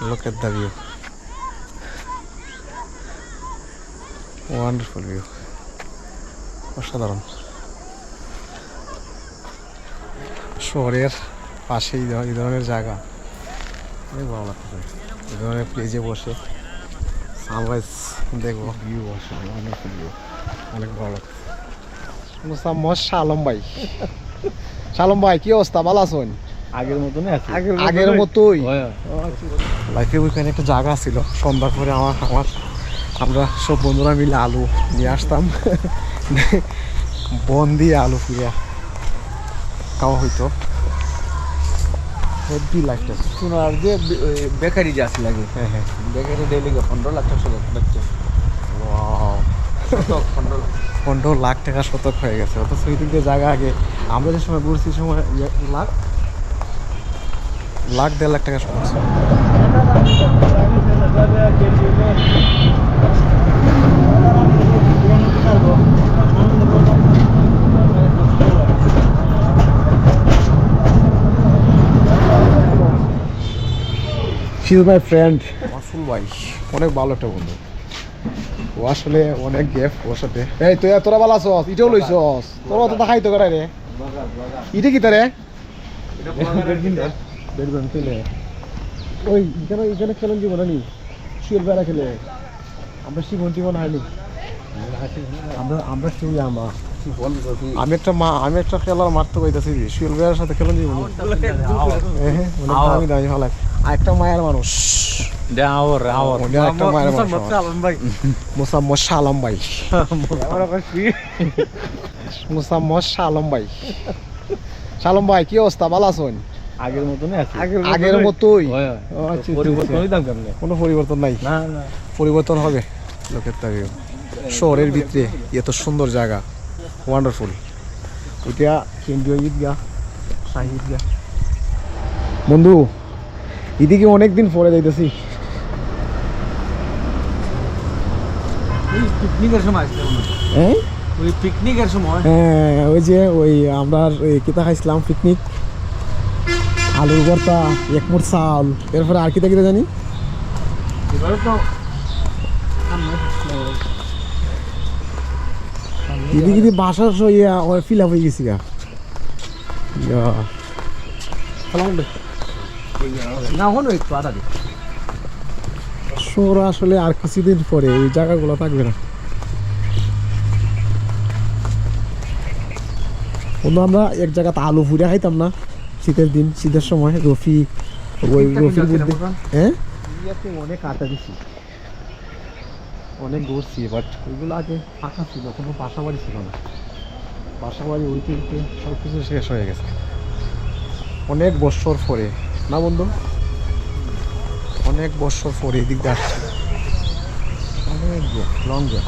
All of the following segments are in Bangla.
Look at the view. Wonderful view অসাধারণ। শহরের পাশেই এই ধর- এই ধরনের জায়গা। অনেক ভালো লাগতেছে। এই ধরনের প্লেজে বসে সানরাইজ দেখব। ভিউ আসলে অনেক ভিউ অনেক ভালো লাগছে মোসাম্মদ শালম ভাই। শালম ভাই কি অবস্থা? ভালো আছেন? আগের মতনই আছে। আগের মতোই। হয় লাইফে ওইখানে একটা জায়গা ছিল। সন্ধ্যার পরে আমার আমার আমরা সব বন্ধুরা মিলে আলু নিয়ে আসতাম। বন দিয়ে আলু ফুরিয়া খাওয়া হইতো। হেভি লাইফটা শোনার যে বেকারি যে আছে লাগে হ্যাঁ হ্যাঁ। বেকারি ডেলি পনেরো লাখ টাকা শতক Wow. পনেরো লাখ। পনেরো লাখ টাকা শতক হয়ে গেছে। অথচ ওই দিক জায়গা আগে আমরা যে সময় ঘুরছি সময় ইয়ে লাখ লাখ দেড় লাখ টাকা ছিল শি মাই ফ্রেন্ড মাসুল ভাই অনেক ভালো একটা বন্ধু। ও আসলে অনেক গেফ ওর সাথে। এই তুই তোরা ভালো আছস? ইটাও লইছস। তোরা তো দেখাই তো করে রে। ইটা কি তারে? বেডমিন্টন খেলে ওই এখানে এখানে খেলেন জীবন নি শুয়ের বেড়া খেলে। আমরা শিবন টিবন হারিনি। আমরা আমরা শুই আমরা আমি একটা মা আমি একটা খেলার মারতে পাইতেছি শুয়ের বেড়ার সাথে খেলেন জীবন আমি দামি ভালো একটা মায়ের মানুষ। আওয়ার আওয়ার একটা মায়ের মানুষ। ভাই। মোসাম্মদ শালম ভাই। মোসাম্মদ শালম ভাই। শালম ভাই কি অবস্থা? ভালো আছেন? আগের মতনই আছে। আগের মতোই? হয় আচ্ছা, পরিবর্তনই দাম কেমনে? কোনো পরিবর্তন নাই? না না। পরিবর্তন হবে? লোকের তাকে শহরের ভিতরে এত সুন্দর জায়গা। ওয়ান্ডারফুল ওইটা কেন্দ্রীয় ঈদগাহ শাহী ঈদগাহ বন্ধু এদিকে অনেকদিন পরে যাইতেছি। ওই পিকনিকের সময় হ্যাঁ? ওই পিকনিকের সময়? হ্যাঁ ওই যে ওই আমরা ওই কিতা খাইছিলাম পিকনিক আলুর ভর্তা একমুট চাল। এরপরে আর কিতা কিতা জানি? তো যদি বাসার ইয়া ফিল আপ হয়ে গেছি গা। শহর আসলে আর কিছুদিন পরে এই জায়গাগুলো থাকবে না। বন্ধু আমরা এক জায়গাতে আলু ফুড়ে খাইতাম না। শীতের দিন শীতের সময় রফি ওই রফির বুদ্ধি হ্যাঁ? অনেক আটা দিছি। অনেক ঘুরছি বাট ওইগুলো আগে ফাঁকা ছিল কোনো বাসা বাড়ি ছিল না। বাসা বাড়ি উইতে উইতে সব কিছু শেষ হয়ে গেছে। অনেক বছর পরে না বন্ধু? অনেক বছর পরে এদিক দিয়ে আসছে। অনেক লং গ্যাপ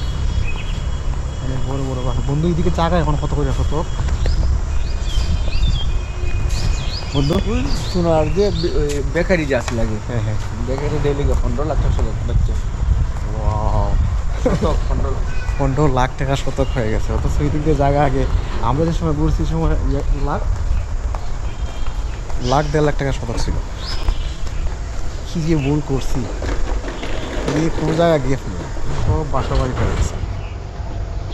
অনেক বড় বড় বন্ধু এদিকে জায়গা এখন কত করে কত শোনার যে বেকারি যে লাগে হ্যাঁ হ্যাঁ। বেকারি ডেলি পনেরো লাখ টাকা শতক বাচ্চা. পনেরো লাখ। টাকা শতক হয়ে গেছে। অথচ এই দিক দিয়ে জায়গা আগে। আমরা যে সময় ঘুরছি সময় ইয়ে লাখ লাখ দেড় লাখ টাকা শতক ছিল। কি যে ভুল করছি। এদিকে কোনো জায়গা গিয়ে ফেলি সব বাসা বাড়ি হয়ে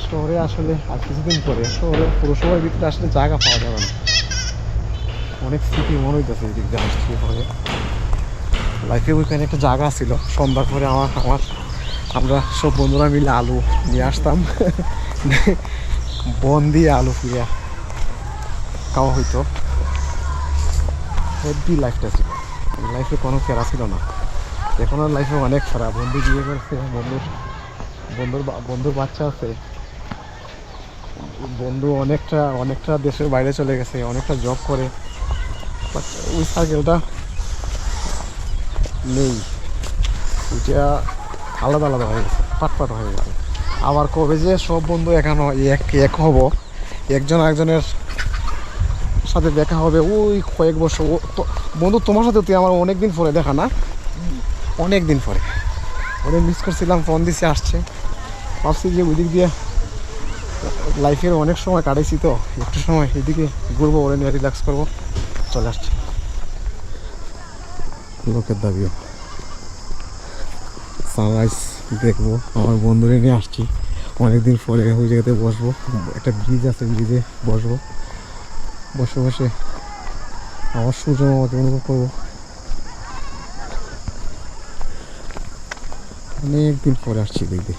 শহরে আসলে আর কিছুদিন পরে শহরে পুরো শহরের ভিতরে আসলে জায়গা পাওয়া যাবে না। অনেক স্মৃতি মনে হইতেছে এদিক দিক দিয়ে আসছি পরে লাইফে ওইখানে একটা জায়গা ছিল। সন্ধ্যার পরে আমার আমার, আমরা সব বন্ধুরা মিলে আলু নিয়ে আসতাম। বন দিয়ে আলু ফুরিয়া খাওয়া হইতো। হেভি লাইফটা ছিল। লাইফে কোনো ফেরা ছিল না। এখন আর লাইফে অনেক ফেরা বন্ধু বিয়ে করছে, বন্ধুর বন্ধুর বন্ধুর বাচ্চা আছে। বন্ধু অনেকটা অনেকটা দেশের বাইরে চলে গেছে, অনেকটা জব করে। বাট ওই সার্কেলটা নেই। ওইটা আলাদা আলাদা হয়ে গেছে, পাট পাট হয়ে গেছে। আবার কবে যে সব বন্ধু এখানে এক এক হব, একজন একজনের সাথে দেখা হবে, ওই কয়েক বছর। বন্ধু, তোমার সাথে তুই আমার অনেক দিন পরে দেখা না? অনেক দিন পরে। অনেক মিস করছিলাম ফোন দিছে, আসছে। ভাবছি যে ওই দিক দিয়ে লাইফের অনেক সময় কাটাইছি তো, একটু সময় এদিকে ঘুরবো, ওরে নিয়ে রিল্যাক্স করব। চলে আসছি। লোকের দাবিও। সানরাইজ দেখব, আমার বন্ধুরে নিয়ে আসছি। অনেকদিন পরে ওই জায়গাতে বসবো। একটা ব্রিজ আছে ব্রিজে বসবো। বসে বসে আমার সূর্য মামাকে অনুভব করব। অনেক দিন পরে আসছি দেখতে।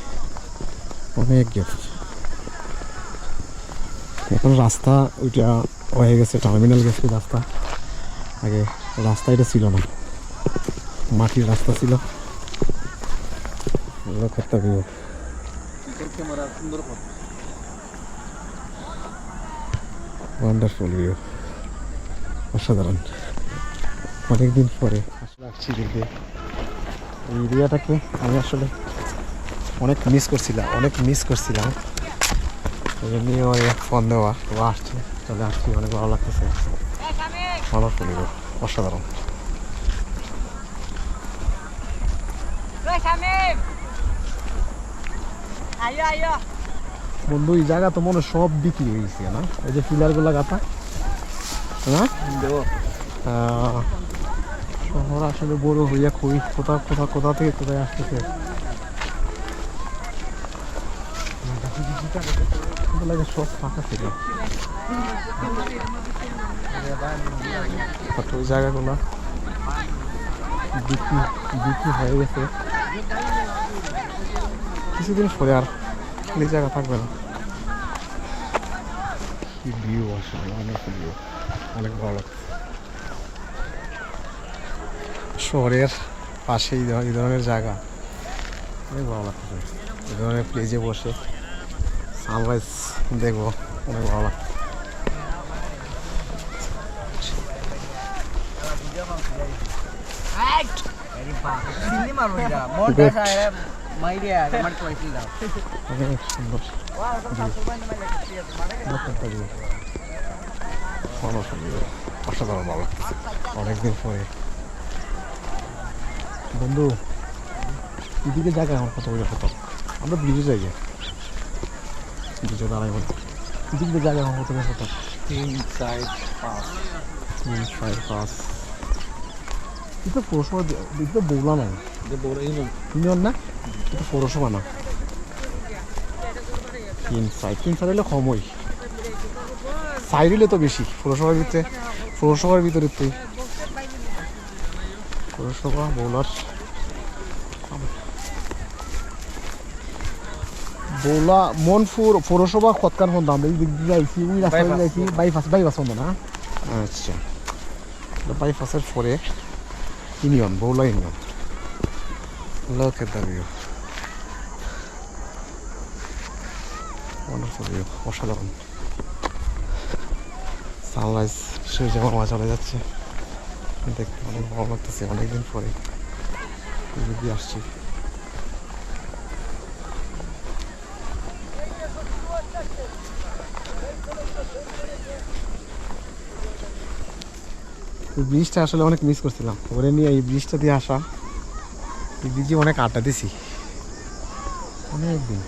অনেক গেছে এখন রাস্তা ওইটা হয়ে গেছে টার্মিনাল গেছে রাস্তা। আগে রাস্তা এটা ছিল না। মাটির রাস্তা ছিল। ওয়ান্ডারফুল অসাধারণ। অনেকদিন পরে আসছি এই এরিয়াটাকে আমি আসলে অনেক মিস করছিলাম, অনেক মিস করছিলাম। ফোন দেওয়া। আসছে। চলে আসছি অনেক ভালো লাগতেছে। ওয়ান্ডারফুল ভিউ অসাধারণ। বন্ধু এই জায়গা তো মনে সব বিক্রি হয়ে গেছে না? এই যে পিলারগুলো দেবো আহ, শহর আসলে বড় হইয়া খুবই কোথা কোথা কোথা থেকে কোথায় আসতেছে কিন্তু লাগে সব ফাঁকা ছিল ওই জায়গাগুলো বিক্রি বিক্রি হয়ে গেছে। কিছুদিন পরে আর এই জায়গা থাকবে না। কি ভিউ আসলে অনেক ভিউ অনেক ভালো। শহরের ধর- এই ধরনের জায়গা। অনেক ভালো লাগছে এই ধরনের প্লেজে বসে। সানরাইজ দেখব, অনেক ভালো লাগছে ভালো লাগতেছে অনেকদিন পরে বন্ধু, এদিকে জায়গা আমার কত বলে কত আমরা ব্রিজে যাই। ব্রিজে দাঁড়াই বলি এদিকে জায়গা কত বলে কত তিন চার পাঁচ। তিন ছয় পাঁচ। এটা পৌরসভা এটা বৌলা বড় ইউনিয়ন ইউনিয়ন না? এটা পৌরসভা না। তিন সাইড তিন সাইড হলে কমই। সাইড হলে তো বেশি। পৌরসভার ভিতরে পৌরসভার ভিতরে তুই পৌরসভা বৌলার বৌলা মনপুর পৌরসভা কতকান কোন দাম এই দিক দিয়ে যাইছি ওই রাস্তা দিয়ে. যাইছি বাইপাস বাইপাস বন্ধ না আচ্ছা বাইপাসের পরে union Boula union Look at the view. Wonderful view. অসাধারণ সানরাইজ সূর্য মামা চলে যাচ্ছে দেখতে অনেক ভালো লাগতেছে অনেকদিন পরে যদি আসছি এই ব্রিজটা আসলে অনেক মিস করছিলাম। ওরে নিয়ে এই ব্রিজটা দিয়ে আসা। এই ব্রিজে অনেক আড্ডা দিছি। অনেক দিন।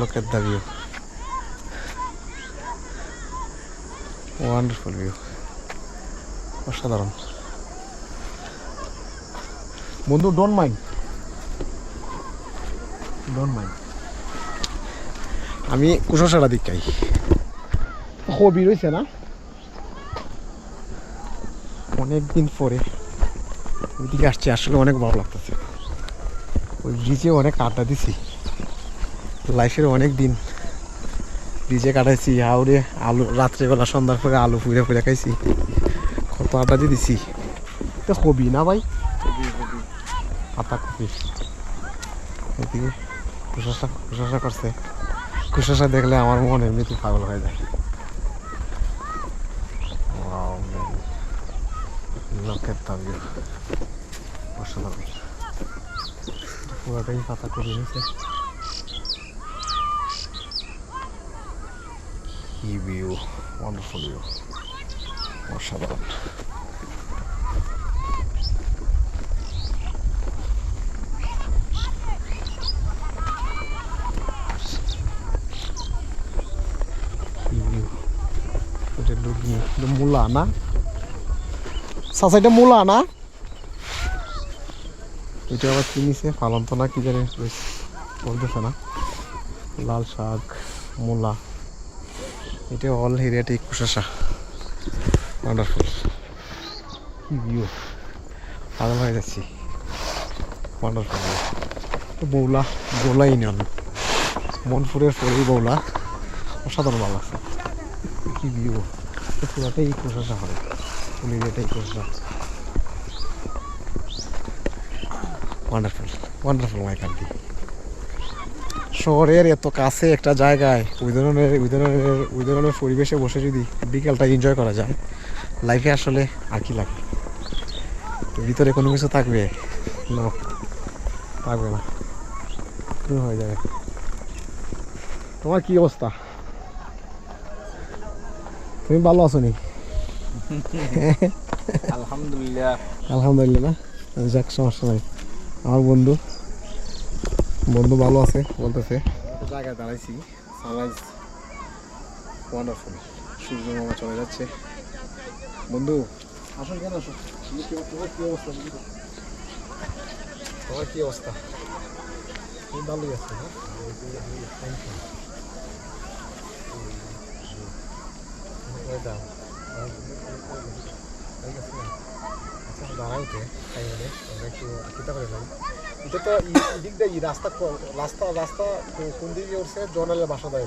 লোকের দা ভিউ ওয়ান্ডারফুল ভিউ অসাধারণ। বন্ধু ডোন্ট মাইন্ড ডোন্ট মাইন্ড আমি কুশাসারা দিকটাই। হবি রয়েছে না? অনেক দিন পরে। ওইদিকে আসছে, আসলে অনেক ভালো লাগতেছে। ওই ব্রিজে অনেক আড্ডা দিছি। লাইফের অনেক দিন ব্রিজে কাটাইছি হাওড়ে আলু, রাত্রেবেলা সন্ধ্যার পরে আলু ফুলে ফুলে খাইছি। কত আড্ডা দিয়ে দিছি। তো হবি না ভাই? আতা কপি এদিকে কুশাসা কুশাসা করছে। কুশাসা দেখলে আমার মন এমনিতে পাগল হয়ে যায়। Look at the view. অসাধারণ পুরোটাই পাতা করে নিয়েছে কি ভিউ ওয়ান্ডারফুল ভিউ অসাধারণ কি ভিউ এটা লুগি এটা মূলা না সাসাইটা মূলা না? এটা আবার কি নিছে? ফালন্ত না, কি জানি। বলতেছে না। লাল শাক, মূলা। এটা অল এরিয়াটাই কুশাসা। ওয়ান্ডারফুল কি ভিউ পাগল হয়ে যাচ্ছি। ওয়ান্ডারফুল বৌলা বৌলা ইউনিয়ন মনপুরের পরেই বৌলা অসাধারণ ভালো লাগছে। কি ভিউ পুরাটাই কুশাসা হয় ফুল এরিয়াটাই কুশাসা ওয়ান্ডারফুল ওয়ান্ডারফুল মাই কান্ট্রি শহরের এত কাছে একটা জায়গায় ওই ধরনের ওই ধরনের ওই ধরনের পরিবেশে বসে যদি বিকেলটা এনজয় করা যায় লাইফে আসলে আর কি লাগে? ভিতরে কোনো কিছু থাকবে? না থাকবে না। হয়ে যাবে। তোমার কি অবস্থা? তুমি ভালো আছো নি? আলহামদুলিল্লাহ আলহামদুলিল্লাহ না যাক সমস্যা নাই আমার বন্ধু বন্ধু ভালো আছে বলতেছে জায়গায় দাঁড়াইছি সানরাইজ ওয়ান্ডারফুল সূর্য মামা চলে যাচ্ছে বন্ধু আসুন কেন আসো কি তোমার কি অবস্থা তোমার কি অবস্থা ভালোই আছো Thank you. দাঁড়াইতে তাই হলে আমরা এটা রাস্তা রাস্তা কোন দিকে উঠছে বাসা দেয়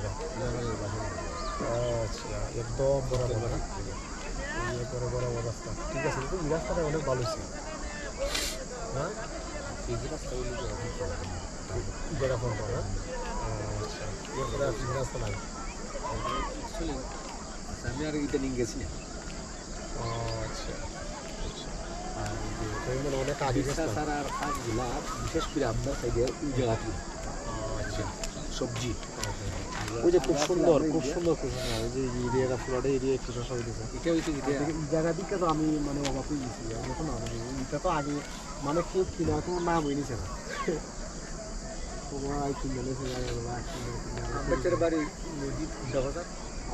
আচ্ছা একদম রাস্তা ঠিক আছে কিন্তু এই অনেক ভালো হ্যাঁ যেটা ফোন করে আচ্ছা এরপরে আমি আর ইদানিং গেছি না আচ্ছা। আর এই যে তুমি মানে অনেক আগে স্যার আর কাজগুলা বিশেষ করে আপনার সাইডে ওই জায়গাটি আচ্ছা। সবজি। ওই যে খুব সুন্দর খুব সুন্দর খুব সুন্দর ওই যে এরিয়াটা পুরোটা এরিয়া একটু শশা হইতেছে। এটা জায়গা দিকে তো আমি মানে অবাক হয়ে গেছি এটা তো আগে মানে খুব কিনা কোনো নাম হয়ে নিছে না তোমার কিনে নিয়েছে জায়গাগুলো বাড়ি দেখা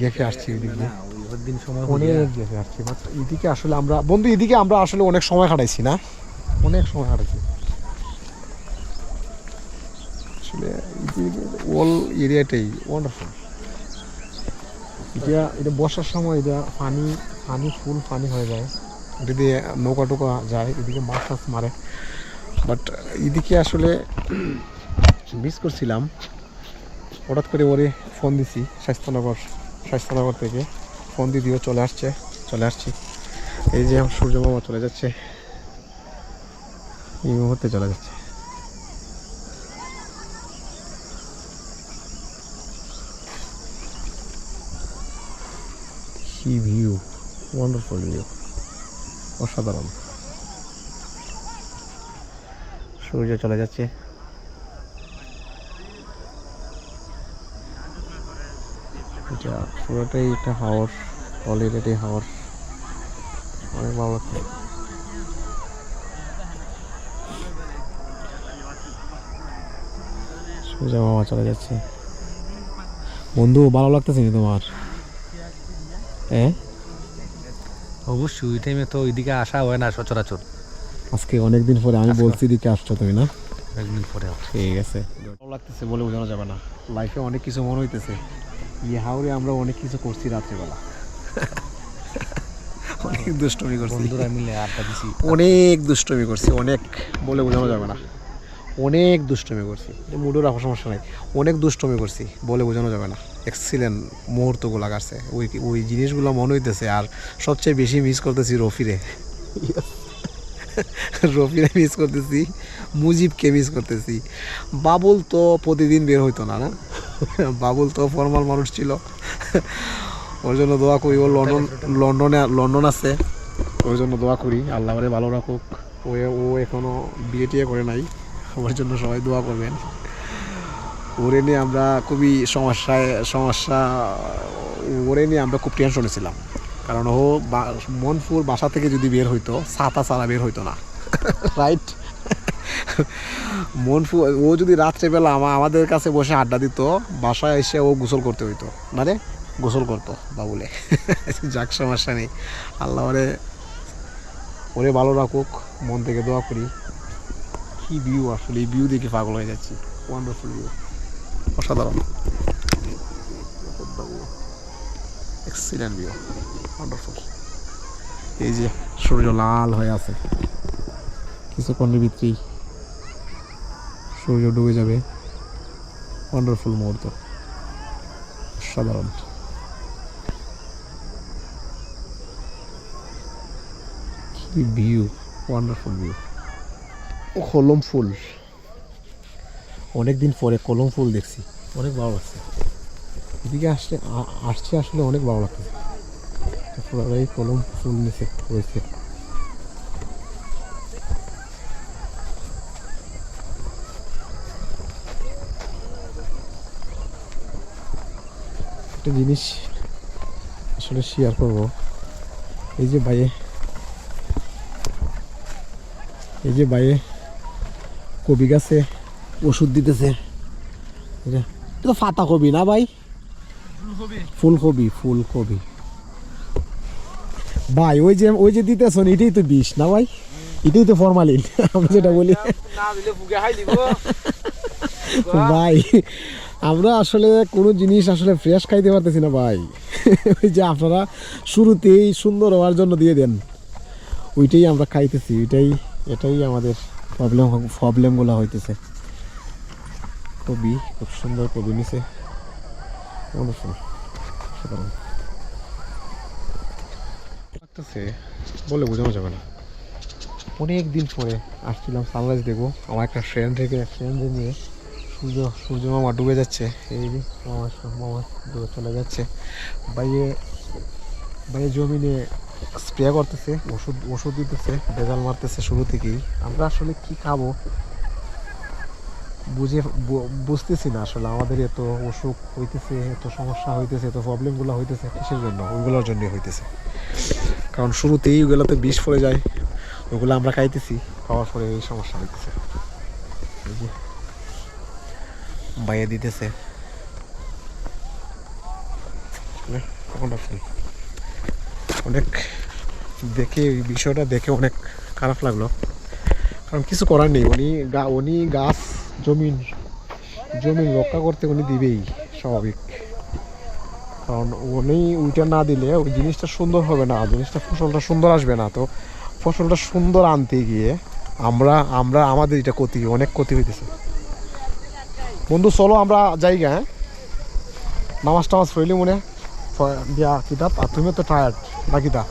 গ্যাপে আসছি এদিক অনেক গ্যাপে আসছি। বাট এদিকে আসলে আমরা বন্ধু এদিকে আমরা আসলে অনেক সময় কাটাইছি না? অনেক সময় কাটাইছি আসলে অল এরিয়াটাই ওয়ান্ডারফুল এটা এটা বর্ষার সময় এটা পানি পানি ফুল পানি হয়ে যায়। এটা দিয়ে নৌকা টোকা যায় এদিকে মাছ টাছ মারে। বাট এদিকে আসলে মিস করছিলাম। হঠাৎ করে ওরে ফোন দিছি স্বাস্থ্যনগর। স্বাস্থ্যনগর থেকে ফোন দিয়ে দিও চলে আসছে, চলে আসছি। এই যে সূর্য মামা চলে যাচ্ছে। এই মুহূর্তে চলে যাচ্ছে। ভিউ ভিউ অসাধারণ। সূর্য চলে যাচ্ছে। এটা পুরোটাই একটা হাওয়ার অলরেডি হাওয়ার অনেক ভালো লাগছে। সোজা মামা চলে যাচ্ছে। বন্ধু ভালো লাগতেছে না তোমার? হ্যাঁ অবশ্যই ওই টাইমে তো ওইদিকে আসা হয় না সচরাচর। আজকে অনেকদিন পরে আমি বলছি দিকে আসছো তুমি না? একদিন পরে ঠিক আছে। ভালো লাগতেছে বলে বোঝানো যাবে না। লাইফে অনেক কিছু মনে হইতেছে। ইয়ে হাওড়ে আমরা অনেক কিছু করছি রাত্রিবেলা। অনেক দুষ্টমি করছি। বন্ধুরা মিলে আড্ডা দিছি। অনেক দুষ্টমি করছি অনেক বলে বোঝানো যাবে না। অনেক দুষ্টমি করছি। মুডও রাখার সমস্যা নাই। অনেক দুষ্টমি করছি বলে বোঝানো যাবে না। এক্সিলেন্ট মুহূর্তগুলো কাটছে। ওই ওই জিনিসগুলো মনে হইতেছে আর সবচেয়ে বেশি মিস করতেছি রফিরে। রফিরে মিস করতেছি মুজিবকে মিস করতেছি। বাবুল তো প্রতিদিন বের হইতো না না? বাবুল তো ফর্মাল মানুষ ছিল। ওর জন্য দোয়া করি, ও লন্ডন, লন্ডনে, লন্ডন আছে। ওই জন্য দোয়া করি, আল্লাহ ভালো রাখুক। ও ও এখনও বিয়ে টিয়ে করে নাই ওর জন্য সবাই দোয়া করবেন। ওরে নিয়ে আমরা খুবই সমস্যায়, সমস্যা, ওরে নিয়ে আমরা খুব টেনশনে ছিলাম। কারণ ও মনপুর বাসা থেকে যদি বের হইতো, ছাতা ছাড়া বের হইতো না। রাইট মনফু, ও যদি রাত্রেবেলা আমা- আমাদের কাছে বসে আড্ডা দিত, বাসায় এসে ও গোসল করতে হইতো। না রে? গোসল করতো বাবুলে যাক, সমস্যা নেই। আল্লাহ ওরে ওরে ভালো রাখুক, মন থেকে দোয়া করি। কি ভিউ আসলে, এই ভিউ দেখে পাগল হয়ে যাচ্ছি। ওয়ান্ডারফুল ভিউ অসাধারণ। এক্সিলেন্ট ভিউ ওয়ান্ডারফুল এই যে, সূর্য লাল হয়ে আছে। কিছুক্ষণের ভিতরেই সূর্য ডুবে যাবে। ওয়ান্ডারফুল মুহূর্ত। সাধারণ। কি ভিউ ওয়ান্ডারফুল ভিউ ও, কলম ফুল। অনেক দিন পরে কলম ফুল দেখছি। অনেক ভালো লাগছে। এদিকে আসলে আসছে আসলে অনেক ভালো লাগছে। কলম ফুল নিচে রয়েছে। একটা জিনিস আসলে শেয়ার করব। এই যে বাইয়ে এই যে বাইয়ে কবি গাছে ওষুধ দিতেছে। এটা ফাতা কবি না ভাই? ফুলকবি ফুলকবি ভাই ওই যে ওই যে দিতেছ এটাই তো বিষ না ভাই? এটাই তো ফরমালিন আমরা যেটা বলি। ভাই আমরা আসলে কোনো জিনিস আসলে ফ্রেশ খাইতে পারতেছি না ভাই। ওই যে আপনারা শুরুতেই সুন্দর হওয়ার জন্য দিয়ে দেন। ওইটাই আমরা খাইতেছি ওইটাই এটাই আমাদের প্রবলেম প্রবলেমগুলো হইতেছে। কবি, খুব সুন্দর কবি নিছে। বলে বোঝানো যাবে না। অনেক দিন পরে আসছিলাম সানরাইজ দেখব। আমার একটা ফ্রেন্ড থেকে ফ্রেন্ডে নিয়ে সূর্য সূর্য মামা ডুবে যাচ্ছে। এই যে মামা মামা ডুবে চলে যাচ্ছে। বাইরে বাইরে জমিনে স্প্রে করতেছে, ওষুধ ওষুধ দিতেছে, ভেজাল মারতেছে শুরু থেকেই। আমরা আসলে কি খাব? বুঝে বুঝতেছি না আসলে আমাদের এত অসুখ হইতেছে, এত সমস্যা হইতেছে, এত প্রবলেমগুলো হইতেছে, কিসের জন্য? ওইগুলোর জন্যই হইতেছে। কারণ শুরুতেই ওগুলোতে বিষ পড়ে যায় ওগুলো আমরা খাইতেছি, খাওয়ার পরে এই সমস্যা হইতেছে এই যে বাইয়ে দিতেছে। অনেক দেখে এই বিষয়টা দেখে অনেক খারাপ লাগল। কারণ কিছু করার নেই, উনি গা, উনি গাছ জমিন জমিন রক্ষা করতে উনি দিবেই, স্বাভাবিক। কারণ উনি ওইটা না দিলে ওই জিনিসটা সুন্দর হবে না, জিনিসটা ফসলটা সুন্দর আসবে না। তো ফসলটা সুন্দর আনতে গিয়ে আমরা আমরা আমাদের এটা ক্ষতি, অনেক ক্ষতি হইতেছে। বন্ধু, চলো আমরা যাই গা হ্যাঁ? নামাজ টামাজ ফেলি মনে বিয়া কিতাব আর তুমিও তো টায়ার্ড না কিতা